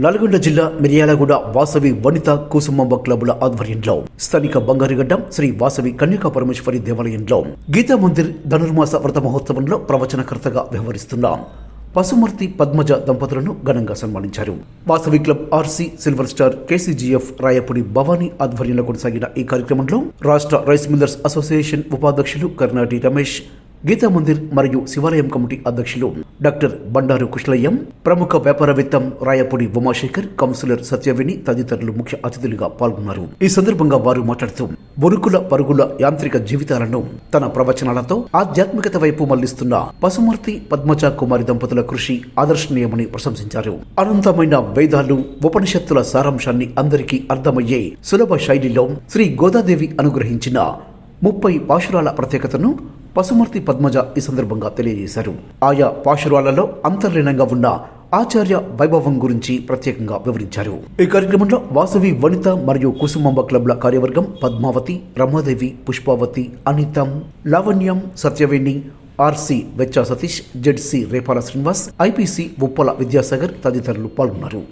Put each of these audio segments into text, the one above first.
నల్గొండ జిల్లా మిర్యాలగూడ వాసవి వనిత కుసుమంబ క్లబ్ల ఆధ్వర్యంలో స్థానిక బంగారుగడ్డ శ్రీ వాసవి కన్యకా పరమేశ్వరి దేవాలయంలో గీతా మందిర్ ధనుర్మాస వ్రత మహోత్సవంలో ప్రవచనకర్తగా వ్యవహరిస్తున్న పశుమర్తి పద్మజ దంపతులను ఘనంగా సన్మానించారు. Vasavi club RC silver star KCGF Rayapudi Bhavani ఆధ్వర్యంలో కొనసాగిన ఈ కార్యక్రమంలో రాష్ట్ర రైస్ మిల్లర్స్ అసోసియేషన్ ఉపాధ్యక్షులు కర్ణాటి రమేష్ గీతా మందిర్ మరియు శివాలయం కమిటీ అధ్యక్షులు డాక్టర్ బండారు కుష్లయ్యం ప్రముఖ వ్యాపారవేత్తం రాయపూడి ఉమాశేఖర్ కౌన్సిలర్ సత్యవేణి తదితరులు ముఖ్య అతిథులుగా పాల్గొన్నారు. ఈ సందర్భంగా వారు మాట్లాడుతూ బొరుకుల పరుగుల యాంత్రిక జీవితాలను తన ప్రవచనాలతో ఆధ్యాత్మికత వైపు మళ్ళిస్తున్న పశుమూర్తి పద్మజ కుమారి దంపతుల కృషి ఆదర్శనీయమని ప్రశంసించారు. అనంతమైన వేదాలు ఉపనిషత్తుల సారాంశాన్ని అందరికీ అర్థమయ్యే సులభ శైలిలో శ్రీ గోదాదేవి అనుగ్రహించిన ముప్పై పాశురాల ప్రత్యేకతను పశుమూర్తి పద్మజ ఈ సందర్భంగా తెలియజేశారు. ఆయా పాశురాలలో అంతర్లీనంగా ఉన్న ఆచార్య వైభవం గురించి ప్రత్యేకంగా వివరించారు. ఈ కార్యక్రమంలో వాసవి వనిత మరియు కుసుమంబ క్లబ్ల కార్యవర్గం పద్మావతి రమాదేవి పుష్పావతి అనితం లావణ్యం Satyaveni RC Vechcha Satish ZC Repala Srinivas IPC Uppala Vidyasagar తదితరులు పాల్గొన్నారు.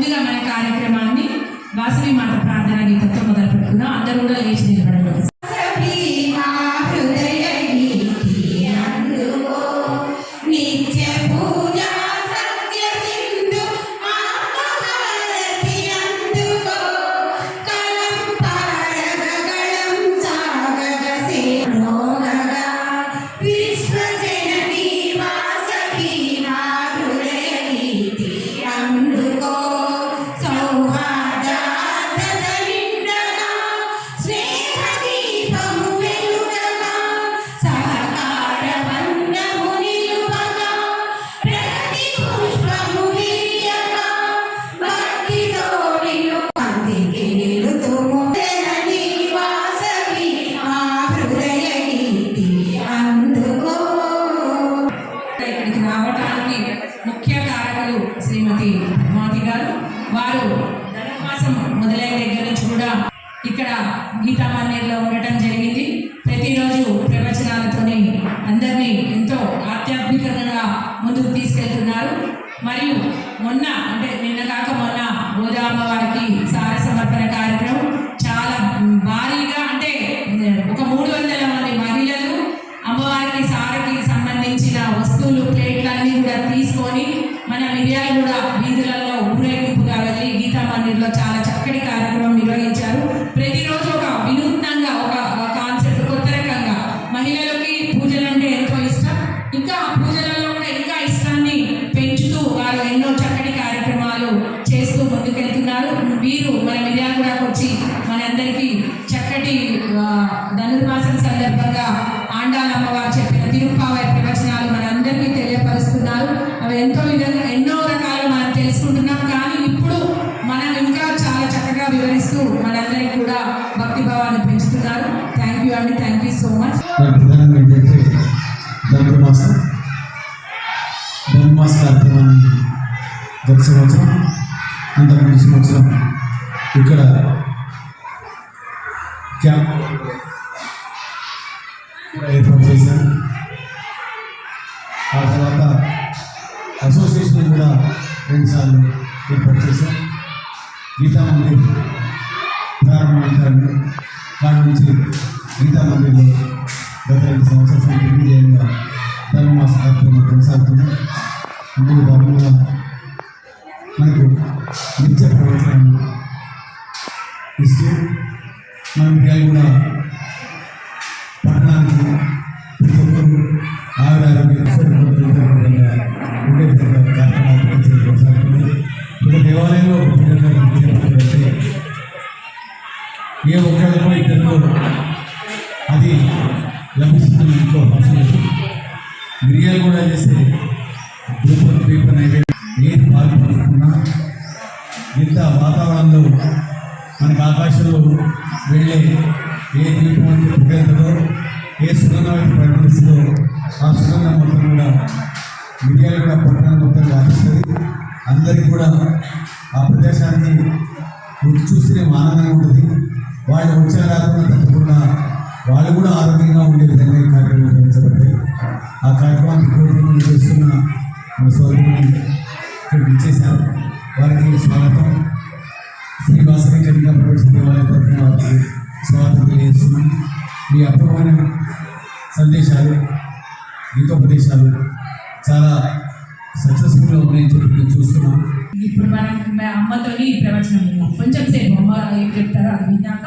ముందుగా మన కార్యక్రమాన్ని వాసవి మాట ప్రార్థన గీతంతో మొదలు పెట్టుకున్నాం అందరూ కూడా లేచి నిలబడండి. తీసుకెళ్తున్నారు మరియు మొన్న అంటే నిన్న కాక మొన్న గోదామ వారికి సార సమర్పణ కార్యక్రమం చాలా భారీ పెంచుతున్నారు థ్యాంక్ యూ అండి thank you so much Dhanurmasa Dhanurmasa కార్యక్రమాన్ని గత సంవత్సరం అంతకుముందు సంవత్సరం ఇక్కడ ఇరవై ఒక్కరికో అది లభిస్తుంది ఇంకో అవసరం మిరియాలు కూడా చేసే గ్రూప్ ద్వీపం నైవేద్యం ఏది బాధపడుతున్నా ఇంత వాతావరణంలో మనకు ఆకాశంలో వెళ్ళే ఏ ద్వీపం అయితే పుట్టేంతదో ఏ సుగంధం అయితే పరిగణిస్తుందో ఆ సుగంధం మొత్తం కూడా మిరియాలు కూడా పట్టణం మొత్తం వ్యాపిస్తుంది అందరికీ కూడా ఆ ప్రదేశాన్ని రుచి చూస్తేనే ఆనందంగా ఉంటుంది. వాళ్ళు వచ్చే రాకుండా తప్పకుండా వాళ్ళు కూడా ఆరోగ్యంగా ఉండే విధంగా ఈ కార్యక్రమం నిర్వహించబడ్డాయి. ఆ కార్యక్రమానికి కోరికలు చేస్తున్న మన సోదరుని ఇక్కడ ఇచ్చేశారు వారికి స్వాగతం. శ్రీ వాసవి కన్యకా ప్రవేశ దేవాలయ తరఫున వారికి స్వాగతం తెలియజేస్తున్నాం. మీ అపూర్వమైన సందేశాలు గీతోపదేశాలు చాలా సక్సెస్ఫుల్గా ఉన్నాయని చెప్పి మేము చూస్తున్నాం ఇప్పుడు మనం అమ్మతోని ప్రవచనం కొంచెం సేపు అమ్మ ఏం చెప్తారో అది విన్నాక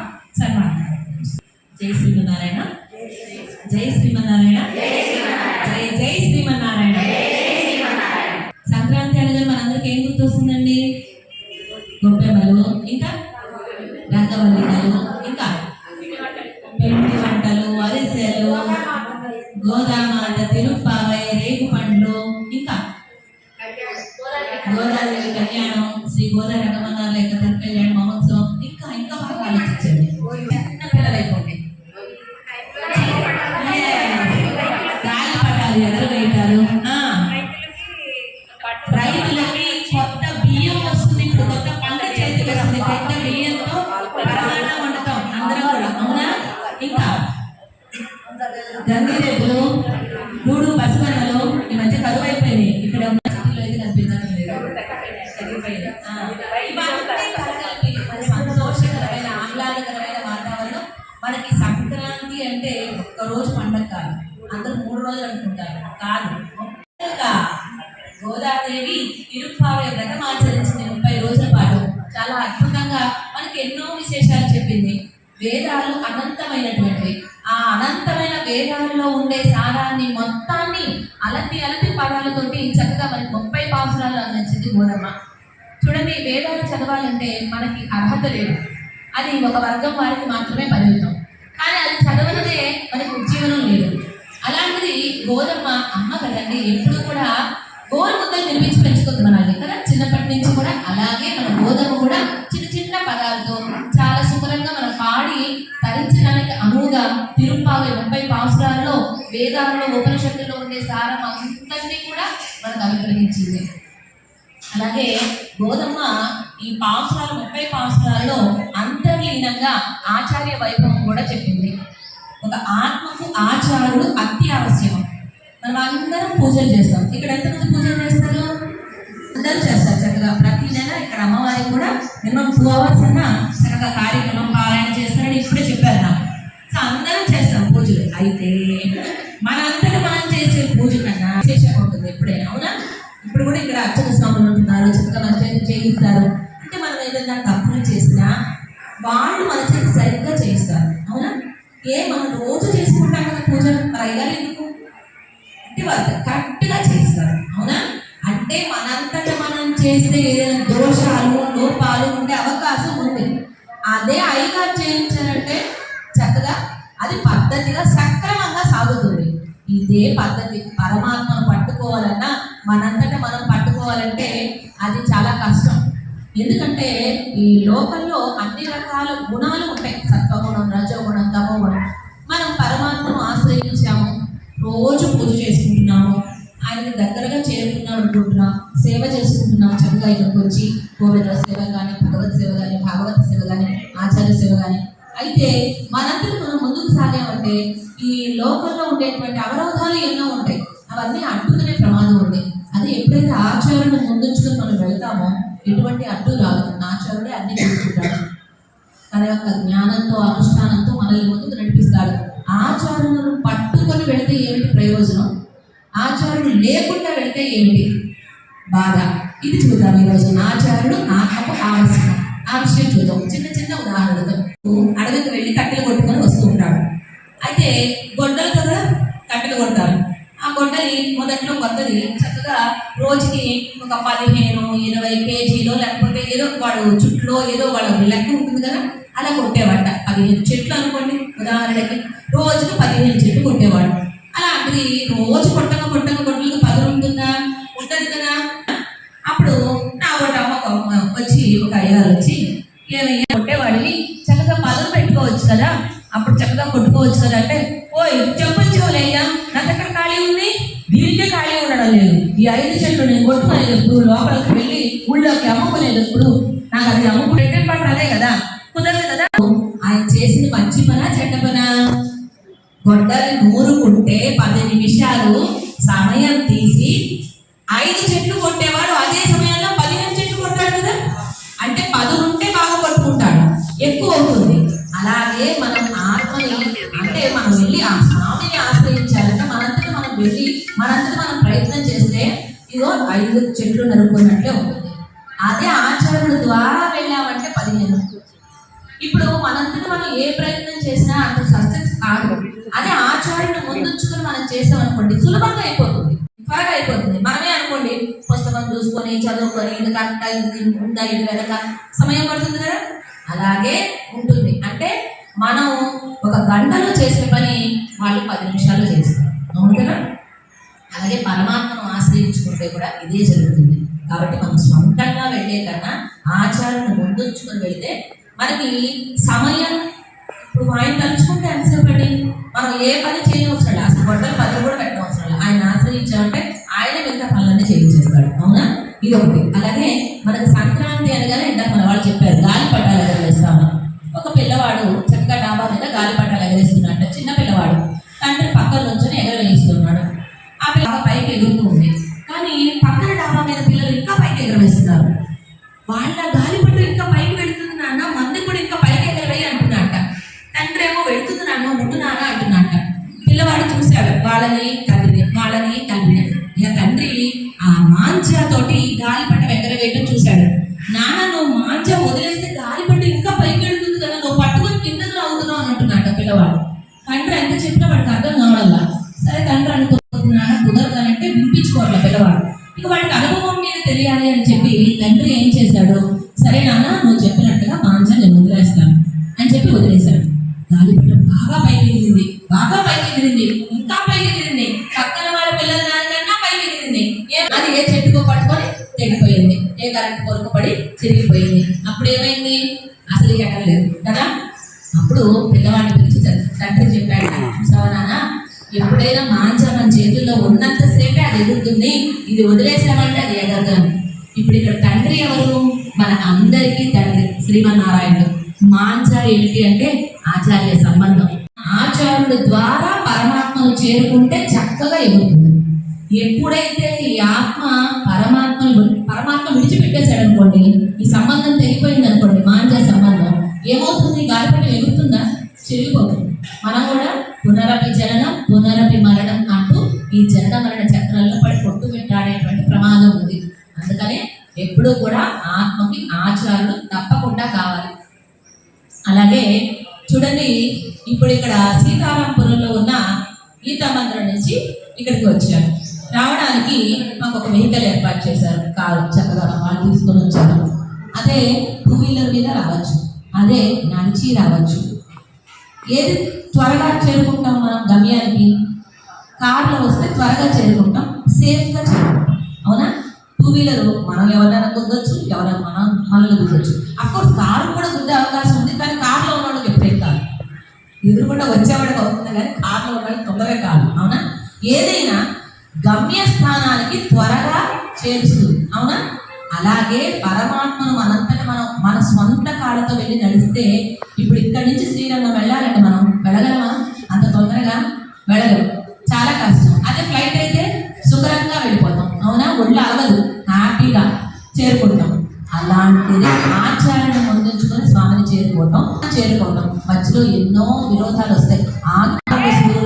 గోధుమ అమ్మ కదండి ఎప్పుడు కూడా గోరు ముద్దలు నిర్మించి పెంచుకుంది మనల్ని కదా? చిన్నప్పటి నుంచి కూడా అలాగే మన గోధుమ కూడా చిన్న చిన్న పదాలతో చాలా శుభ్రంగా మనం పాడి తరించడానికి అనువుగా తిరుపావి ముప్పై పాసురాల్లో వేదాలలో ఉపనిషత్తుల్లో ఉండే సారం అంతటినీ కూడా మనకు అనుగ్రహించింది. అలాగే గోధమ్మ ఈ పాసురాలు ముప్పై పాసురాల్లో అంతర్లీనంగా ఆచార్య వైభవం కూడా చెప్పింది. ఒక ఆత్మకు ఆచారుడు అత్యావశ్యం మనం అందరం పూజలు చేస్తాం. ఇక్కడ ఎంతమంది పూజలు చేస్తారు? అందరూ చేస్తారు. చక్కగా ప్రతి నెల ఇక్కడ అమ్మవారికి కూడా మినిమం టూ అవర్స్ అన్న చక్కగా కార్యక్రమం పారాయణ చేస్తారని ఇప్పుడే చెప్పారు నాకు. సో అందరం చేస్తాం పూజలు. అయితే మనంతట మనం చేసే పూజ కన్నా విశేషంగా ఉంటుంది ఎప్పుడైనా అవునా? ఇప్పుడు కూడా ఇక్కడ అర్చన స్వాములు ఉంటున్నారు చక్కగా మన చేయిస్తారు. అంటే మనం ఏదైనా తప్పులు చేసినా వాళ్ళు అదే అయ్యగారు చేయించారంటే చక్కగా అది పద్ధతిగా సక్రమంగా సాగుతుంది. ఇదే పద్ధతి. పరమాత్మను పట్టుకోవాలన్నా మనంతట మనం పట్టుకోవాలంటే అది చాలా కష్టం. ఎందుకంటే ఈ లోకంలో అన్ని రకాల గుణాలు ఉంటాయి. సత్వగుణం రజోగుణం తమోగుణం. మనం పరమాత్మను ఆశ్రయించాము. రోజు పూజ చేసుకుంటున్నాము. ఆయన దగ్గరగా చేరుకున్నాం అనుకుంటున్నాం. సేవ చేసుకుంటున్నాం చక్కగా ఇక్కడికి వచ్చి గోవింద సేవ కానీ భగవత్ సేవ కానీ భాగవత సేవ కానీ ఆచార్య సేవ కానీ. అయితే మనందరూ మనం ముందుకు సాగామంటే ఈ లోకంలో ఉండేటువంటి అవరోధాలు ఎన్నో ఉంటాయి. అవన్నీ అడ్డుకునే ప్రమాదం ఉంది. అది ఎప్పుడైతే ఆచారణ ముందుంచుకొని మనం వెళ్తామో ఎటువంటి అడ్డు రాదు. ఆచారుడే అన్ని చూసుకుంటాడు తన యొక్క జ్ఞానంతో అనుష్ఠానంతో మనల్ని ముందుకు నడిపిస్తాడు. ఆచారణను పట్టుకొని వెళితే ఏమిటి ప్రయోజనం? ఆచారణ లేకుండా వెళితే ఏమిటి బాధ? ఇది చూద్దాం ఈరోజు. ఆచారణ నాకు ఆవశ్యకం. ఆ విషయం చూద్దాం చిన్న చిన్న ఉదాహరణతో అడవికి వెళ్ళి కట్టెలు కొట్టుకొని వస్తూ ఉంటాడు అయితే గొడ్డలు కదా కట్టెలు కొడతారు. ఆ గొడ్డలి మొదట్లో కొత్తది. చక్కగా రోజుకి ఒక పదిహేను ఇరవై కేజీలో లేకపోతే ఏదో వాడు చుట్లో ఏదో వాళ్ళ లెక్క ఉంటుంది కదా అలా కొట్టేవాట. పదిహేను చెట్లు అనుకోండి ఉదాహరణకి రోజుకు పదిహేను చెట్లు కొట్టేవాడు. అలాంటిది రోజు కొట్టగా కొట్టగా కొట్టలకు పదులు ఉంటుందా ఉంటుంది కదా. ఒక వచ్చి కొట్టే కొట్టేవాడిని చక్కగా పదం పెట్టుకోవచ్చు కదా. అప్పుడు చక్కగా కొట్టుకోవచ్చు కదా. అంటే ఓయ్ చెప్పులు చెవులయ్యా నా దగ్గర ఖాళీ ఉంది. దీనికే ఖాళీ ఉండడం లేదు. ఈ ఐదు చెట్లు నేను కొట్టుకునేటప్పుడు లోపలికి వెళ్ళి ఊళ్ళోకి అమ్ముకునేటప్పుడు నాకు అది అమ్ముకునే పట్ల అదే కదా. కుదరదు కదా. ఆయన చేసిన మంచి పన చెడ్డ పన? గొడ్డలు నూరుకుంటే పది నిమిషాలు సమయం తీసి ఐదు చెట్లు ఐదు చెట్లు నరుక్కున్నట్లే ఉంటుంది. అదే ఆచరణ ద్వారా వెళ్ళామంటే పదిహేను. ఇప్పుడు మనంతటి మనం ఏ ప్రయత్నం చేసినా అంత సక్సెస్ కాదు. అదే ఆచార్యుని ముందుంచుకుని మనం చేసామనుకోండి సులభంగా అయిపోతుంది. త్వరగా అయిపోతుంది. మనమే అనుకోండి పుస్తకం చూసుకొని చదువుకొని ఇది కరెక్ట్ ఇది ఉందా ఇది వెనక? సమయం పడుతుంది కదా? అలాగే ఉంటుంది. అంటే మనం ఒక గంటలో చేసే పని వాళ్ళు పది నిమిషాలు చేస్తారు. అవును కదా? అలాగే పరమాత్మను ఆశ్రయించుకుంటే కూడా ఇదే జరుగుతుంది. కాబట్టి మనం సొంతంగా వెళ్ళే కన్నా ఆచారాన్ని ముందుంచుకొని వెళితే మనకి సమయం ఇప్పుడు ఆయన తలుచుకుంటే ఎంతసేపటి మనం ఏ పని చేయవసరం అసలు గొడవలు పని కూడా పెట్టవసరం ఆయన ఆశ్రయించామంటే ఆయన మిగతా పనులన్నీ చేయించేస్తాడు. అవునా? ఇది ఒకటి. అలాగే మనకు సంక్రాంతి అనగానే ఇందాక మన వాళ్ళు చెప్పారు గాలిపటాలు ఎగరవేస్తామని. ఒక పిల్లవాడు చక్కగా డాబా మీద గాలిపటాలు ఎగరేస్తుంది ఆ పిల్ల పైకి ఎగురుతూ ఉంది కానీ పక్కన డాబా మీద పిల్లలు ఇంకా పైకి ఎగరవేస్తున్నారు. వాళ్ళ గాలిపట్టు ఇంకా పైకి వెళుతుంది నాన్న మంది కూడా ఇంకా పైకి ఎగరవేయి అంటున్నట్ట తండ్రి ఏమో వెళుతుంది నాన్న ముందు నాన్న అంటున్నట్ట పిల్లవాడు చూశాడు వాళ్ళని తండ్రిని వాళ్ళని తండ్రిని. ఇక తండ్రి ఆ మాంజతోటి గాలిపట్టం ఎగరవేయటం చూశాడు. నాన్న నువ్వు మాంజ వదిలేస్తే గాలిపట్టు ఇంకా పైకి వెళుతుంది కదా నువ్వు పట్టుకొని కిందకు అవుతున్నావు అని అంటున్నట్ట పిల్లవాడు. తండ్రి ఎంత చెప్పినా వాడికి అర్థం ఎప్పుడైనా మాంచ మన చేతుల్లో ఉన్నంతసేపే అది ఎదుగుతుంది. ఇది వదిలేసామంటే అది ఎదగదు అని. ఇప్పుడు ఇక్కడ తండ్రి ఎవరు? మన అందరికీ తండ్రి శ్రీమన్నారాయణుడు. మాంచ ఏంటి అంటే ఆచార్య సంబంధం. ఆచార్యుడు ద్వారా పరమాత్మను చేరుకుంటే చక్కగా ఎదుగుతుంది ఎప్పుడైతే ఈ ఆత్మ పరమాత్మను పరమాత్మ విడిచిపెట్టేశాడు అనుకోండి ఈ సంబంధం తెగిపోయింది అనుకోండి మాంజ సంబంధం ఏమవుతుంది? గాలిపటం ఎగురుతుందా? చెరిగిపోతుంది. మనం కూడా పునరపి జననం పునరపి మరణం అంటూ ఈ జనన మరణ చక్రంలో పడి కొట్టు పెట్టాడేటువంటి ప్రమాదం ఉంది. అందుకనే ఎప్పుడూ కూడా ఆత్మకి ఆచారాలు తప్పకుండా కావాలి. అలాగే చూడండి ఇప్పుడు ఇక్కడ సీతారాంపురంలో ఉన్న గీతా మందిరం నుంచి ఇక్కడికి వచ్చారు. రావడానికి మాకు ఒక వెహికల్ ఏర్పాటు చేశారు. కారు చక్కగా వాళ్ళు తీసుకొని వచ్చారు. అదే టూ వీలర్ మీద రావచ్చు. అదే నడిచి రావచ్చు. ఏది త్వరగా చేరుకుంటాం మనం గమ్యానికి. కార్లో వస్తే త్వరగా చేరుకుంటాం సేఫ్గా చేరుకుంటాం. అవునా? టూ వీలర్ మనం ఎవరైనా గుద్దొచ్చు ఎవరైనా మనం మనల్ని గుద్దొచ్చు అఫ్కోర్స్ కారు కూడా గుద్దే అవకాశం ఉంది కానీ కార్లో ఉన్నవాళ్ళకి వాళ్ళకి కాదు. ఎదురుకుండా వచ్చేవాడికి అవుతుంది కానీ కార్లో ఉన్నవాళ్ళకి తొందరగా కాదు. అవునా? ఏదైనా గమ్య స్థానానికి త్వరగా చేరుస్తుంది. అవునా? అలాగే పరమాత్మను మనంతట మనం మన స్వంత కాళ్ళతో వెళ్ళి నడిస్తే ఇప్పుడు ఇక్కడి నుంచి శ్రీరంగం వెళ్ళాలంటే మనం వెళ్ళగలమా? అంత తొందరగా వెళ్ళలేము చాలా కష్టం. అదే ఫ్లైట్ అయితే సుఖరంగా వెళ్ళిపోతాం. అవునా? ఒళ్ళు అవ్వదు హ్యాపీగా చేరుకుంటాం. అలాంటిది ఆచారణ ముందుంచుకొని స్వామిని చేరుకోవటం చేరుకోవటం. మధ్యలో ఎన్నో విరోధాలు వస్తాయి. ఆగ్రహలాగా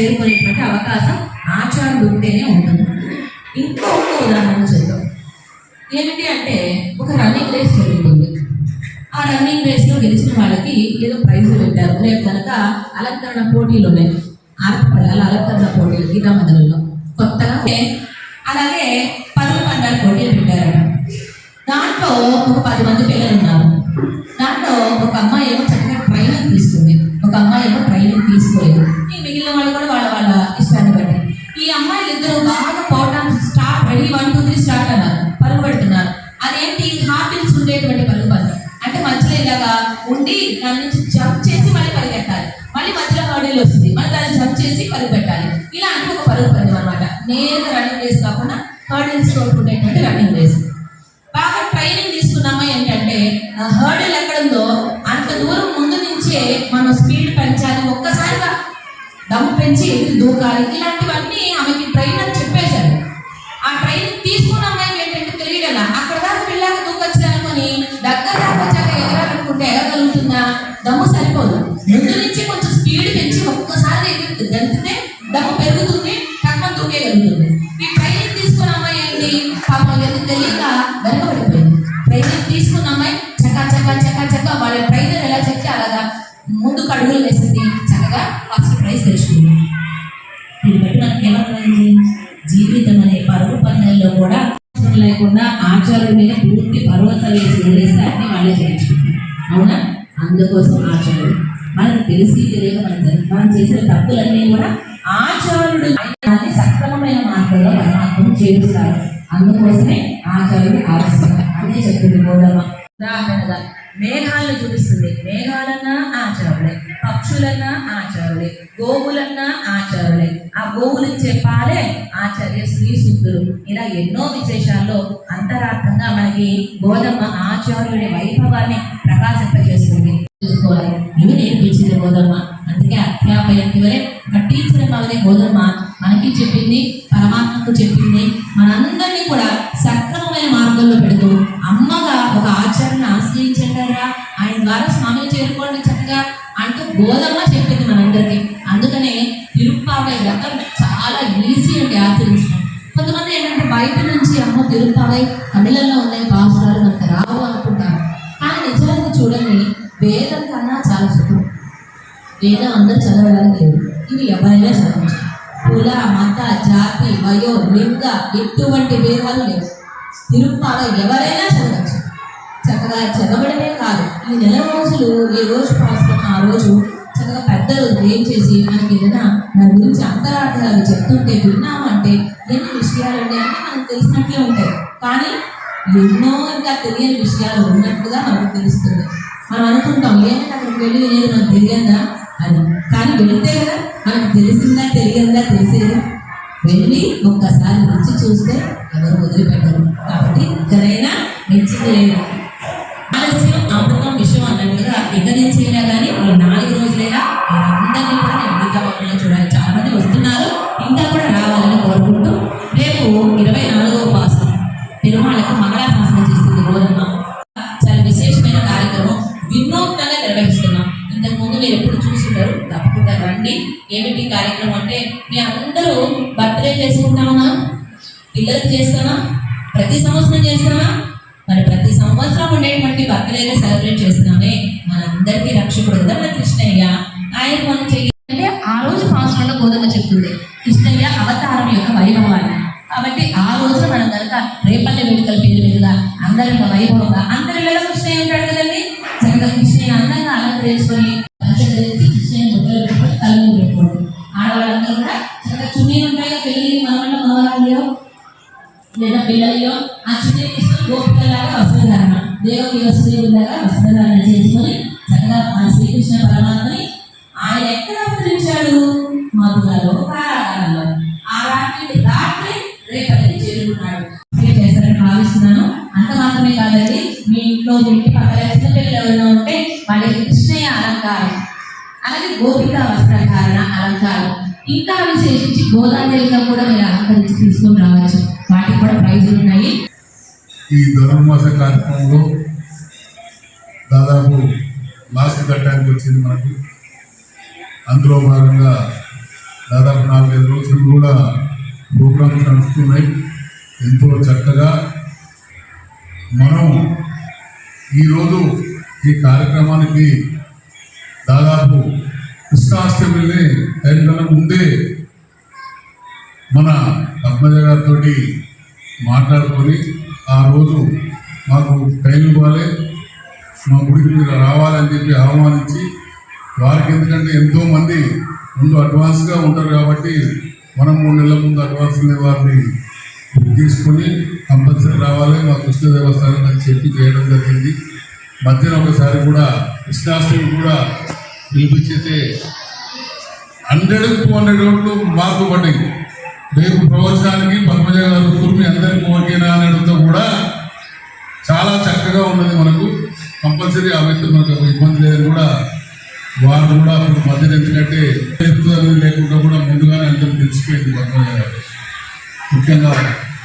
చేరుకునేటువంటి అవకాశం ఆచారం ఉంటేనే ఉంటుంది. ఇంకొక ఉదాహరణ చెప్తాం ఏమిటి అంటే ఒక రన్నింగ్ రేస్ జరుగుతుంది. ఆ రన్నింగ్ రేస్లో గెలిచిన వాళ్ళకి ఏదో ప్రైజ్ పెట్టారు. రేపు కనుక అలంకరణ పోటీలు ఉన్నాయి. ఆడపడాల అలంకరణ పోటీలు గీతా మందిరంలో కొత్తగా అలాగే పరుగు పందాల పోటీలు పెట్టారు. దాంట్లో ఒక పది మంది పిల్లలు ఉన్నారు. దాంట్లో ఒక అమ్మాయి ఏమో చక్కగా ఒక అమ్మాయి ఏమో ట్రైనింగ్ తీసుకోలేదు. ఈ మిగిలిన వాళ్ళు కూడా వాళ్ళ వాళ్ళ ఇష్టాన్ని బట్టి. ఈ అమ్మాయిలు ఇద్దరు బాగా పోవడానికి start ready one two three start అన్నారు. పరుగు పెడుతున్నారు. అదేంటి? హార్టిల్స్ ఉండేటువంటి పరుగు పందెం. అంటే మధ్యలో ఇలాగా ఉండి దాని నుంచి జంప్ చేసి మళ్ళీ పరిగెత్తాలి మళ్ళీ మధ్యలో హర్డిల్ వస్తుంది మళ్ళీ దాన్ని జంప్ చేసి పరుగు పెట్టాలి. ఇలా అంటే ఒక పరుగు పందెం అనమాట నేరుగా రన్నింగ్ రేస్ కాకుండా హర్డిల్స్ డబ్బు పెంచి ఎదురు దూకాలి. ఇలాంటివన్నీ ఆమెకి ట్రైన్ అని చెప్పేశారు. ఆ ట్రైన్ తీసుకున్న అమ్మాయికి ఏంటంటే తెలియగల. అక్కడ దాకా పిల్లాక దూకొచ్చు అనుకుని దగ్గర దాకా వచ్చాక ఎగరాలనుకుంటే ఎగరగలుగుతుందా? దమ్ము సరిపోదు. ముందు నుంచి కొంచెం స్పీడ్ పెంచి ఒక్కసారి ఎగురు గంతితే దమ్ము పెరుగుతుంది తక్కువ దూకేయగలుగుతుంది. ఈ ట్రైన్ తీసుకున్న అమ్మాయి ఏంటి? పాపం ఎందుకు తెలియక వెనకబడిపోయింది. ట్రైన్ తీసుకున్న అమ్మాయి చక్క చకా చక్క చక్క వాళ్ళ ట్రైనర్ ఎలా చెప్తే అలాగా ముందు కడుగులు వేసింది. చక్కగా ఫస్ట్ ప్రైజ్ తెచ్చుకున్నాను దీన్ని బట్టి మనకి ఏమర్థమైంది జీవితం అనే పరుగు పందెంలో కూడా లేకుండా ఆచారం మీద పూర్తి భరోసా వేసి వదిలేస్తే అన్ని వాళ్ళే చేయించుకుంటాం అవునా? అందుకోసం ఆచారుడు మనకు తెలిసి తెలియక మనం మనం చేసిన తప్పులన్నీ కూడా ఆచారుడు సక్రమమైన మార్గంలో పరమాత్మను చేరుస్తారు. అందుకోసమే ఆచారుడు ఆవశ్యకత అదే చెప్తుంది గోడమ్మ ఉదాహరణగా మేఘాలను చూపిస్తుంది. మేఘాలన్నా ఆచారులే. పక్షులన్నా ఆచారులే గోవులన్నా ఆచారులే. ఆ గోవులు ఇచ్చే పాలే ఆచార్య శ్రీ సూక్తులు ఇలా ఎన్నో విశేషాల్లో అంతరార్థంగా మనకి గోధమ్మ ఆచార్యుడి వైభవాన్ని ప్రకాశింపజేస్తుంది. చూసుకోవాలి. ఇవి నేర్పించింది గోధమ్మ అందుకే అధ్యాపయంతి వరే ఒక టీచర్ అవనే గోధమ్మ మనకి చెప్పింది పరమాత్మకు చెప్పింది. మనందరినీ కూడా సక్రమమైన మార్గంలో పెడుతూ అమ్మగా ఒక ఆచరణ ఆశ్రయించండారా? ఆయన ద్వారా స్వామిని చేరుకోండి చక్కగా అంటూ బోధంగా చెప్పింది మనందరికీ. అందుకనే తిరుప్పావై వ్రతం చాలా ఈజీ అండి ఆచరించడం. కొంతమంది ఏంటంటే బయట నుంచి అమ్మ తిరుప్పావై తమిళంలో ఉన్నాయి భాషలు మనకు రావు అనుకుంటారు. కానీ నిజానికి చూడండి వేదం కన్నా చాలా సుఖం. వేదం అందరూ చదవడానికి లేదు. ఇవి ఎవరైనా చదవచ్చు. కుల మత జాతి వయో లింగ ఎటువంటి భేదాలు లేవు. తిరుప్పావై ఎవరైనా చదవచ్చు. చక్కగా చదవడమే ఈ నెల రోజులు ఈ రోజు పాల్గొన్న ఆ రోజు చక్కగా పెద్దలు ఏం చేసి మనకి ఏదైనా దాని గురించి అంతరార్థాలు చెప్తుంటే విన్నామంటే ఎన్ని విషయాలు ఉన్నాయి మనకు తెలిసినట్లే ఉంటాయి. కానీ ఎన్నో ఇంకా తెలియని విషయాలు ఉన్నట్టుగా మనకు తెలుస్తుంది. మనం అనుకుంటాం ఏమైనా అక్కడికి వెళ్ళి లేదు మనకు తెలియదా? అని. కానీ వెళ్తే కదా మనకు తెలిసిందా తెలియదా తెలిసేది? వెళ్ళి ఒక్కసారి రుచి చూస్తే ఎవరు వదిలిపెట్టరు. కాబట్టి ఇక్కడైనా మెచ్చింది లేదా. లేదా ఆ చున్నీ తీసుకొని గోపికలాగా వస్త్రధారణ దేవకి వస్త్రీలాగా వస్త్రధారణ చేసుకొని చక్కగా మన శ్రీకృష్ణ పరమాత్మని ఇంకా విశేషించి గోదావరిగా కూడా మీరు ఆహ్వానించి తీసుకొని రావచ్చు. వాటికి కూడా ప్రైజులు ఉన్నాయి. ఈ ధనుర్మాస కార్యక్రమంలో దాదాపు లాస్ట్ ఘట్టానికి వచ్చింది మనకు. అందులో భాగంగా దాదాపు నాలుగైదు రోజులు కూడా ప్రోగ్రామ్స్ నడుస్తున్నాయి. ఎంతో చక్కగా మనం ఈరోజు ఈ కార్యక్రమానికి కృష్ణాష్టమిని ఐదు ముందే మన పద్మజ గారితో మాట్లాడుకొని ఆ రోజు మాకు టైం ఇవ్వాలి మా గుడికి మీరు రావాలని చెప్పి ఆహ్వానించి వారికి ఎందుకంటే ఎంతోమంది ముందు అడ్వాన్స్గా ఉంటారు కాబట్టి మనం మూడు నెలల ముందు అడ్వాన్స్ ఉన్న వారిని బుక్ కంపల్సరీ రావాలి మా కృష్ణ దేవస్థానం అని చెప్పి చేయడం జరిగింది. మధ్యన ఒకసారి కూడా కృష్ణాష్టమి కూడా పిలిపించితే హండ్రెడ్ టూ హండ్రెడ్ ఓట్లు మార్పు పడ్డాయి. రేపు ప్రవచనానికి పద్మజ గారు కూర్మి అందరికీ ఓకేనా అనడంతో కూడా చాలా చక్కగా ఉన్నది మనకు. కంపల్సరీ ఆ వ్యక్తి మనకు ఇబ్బంది లేదని కూడా వారు కూడా అప్పుడు మధ్యన ఎందుకంటే ఎత్తు అనేది లేకుండా కూడా ముందుగానే అందరూ తెలిసిపోయింది పద్మజ గారు. ముఖ్యంగా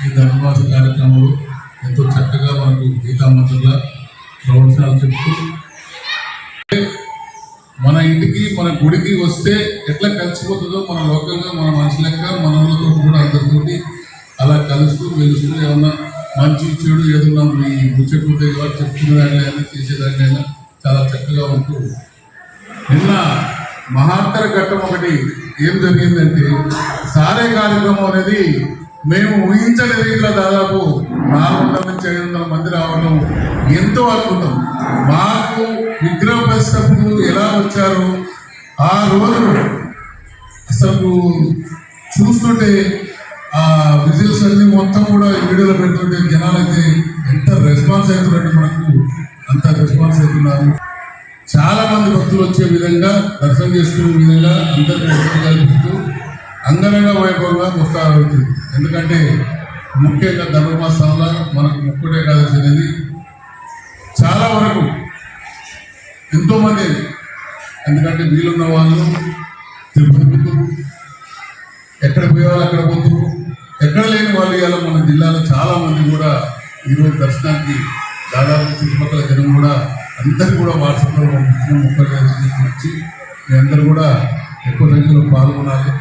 ఈ ధనుర్మాస కార్యక్రమంలో ఎంతో చక్కగా మనకు గీతామంతుల ప్రవచనాలు చెప్తూ మన ఇంటికి మన గుడికి వస్తే ఎట్లా కలిసిపోతుందో మన లోకల్గా మన మనిషి లెక్క మన కూడా అందరితోటి అలా కలుస్తూ వెలుస్తూ ఏమన్నా మంచి చెడు ఏదన్నా మీ ముచ్చట్లు ఎవరు చెప్తున్న దానిలైనా చాలా చక్కగా ఉంటూ. నిన్న మహాంతర ఘట్టం ఒకటి ఏం జరిగిందంటే సారే కార్యక్రమం అనేది మేము ఊహించని రీతిలో దాదాపు నాలుగు వందల నుంచి ఐదు వందల మంది రావడం ఎంతో అద్భుతం. మాకు విగ్రహ ప్రతిష్టప్పుడు ఎలా వచ్చారు ఆ రోజు అసలు చూస్తుంటే ఆ విజిల్స్ అన్ని మొత్తం కూడా ఈ వీడియోలో పెడుతుంటే జనాలు అయితే ఎంత రెస్పాన్స్ అవుతున్నట్టు మనకు అంత రెస్పాన్స్ అవుతున్నారు. చాలా మంది భక్తులు వచ్చే విధంగా దర్శనం చేసుకునే విధంగా అందరికీ కల్పిస్తూ అంగరంగ వైభవంగా ముస్తారవుతుంది ఎందుకంటే ముఖ్యంగా ధనుర్మాసంలో మనకు ముక్కుడే ఏకాదశి అనేది చాలా వరకు ఎంతోమంది ఎందుకంటే వీలున్న వాళ్ళు తిరుపతి పుత్తురు ఎక్కడ పోయేవాళ్ళు అక్కడ పోతున్నారు ఎక్కడ లేని వాళ్ళు ఇవాళ మన జిల్లాలో చాలామంది కూడా ఈరోజు దర్శనానికి దాదాపు చుట్టుపక్కల జనం కూడా అందరూ కూడా వాట్సాప్లో పంపిస్తున్నాం ముప్పై వచ్చి మీ అందరూ కూడా ఎక్కువ సంఖ్యలో పాల్గొనాలి.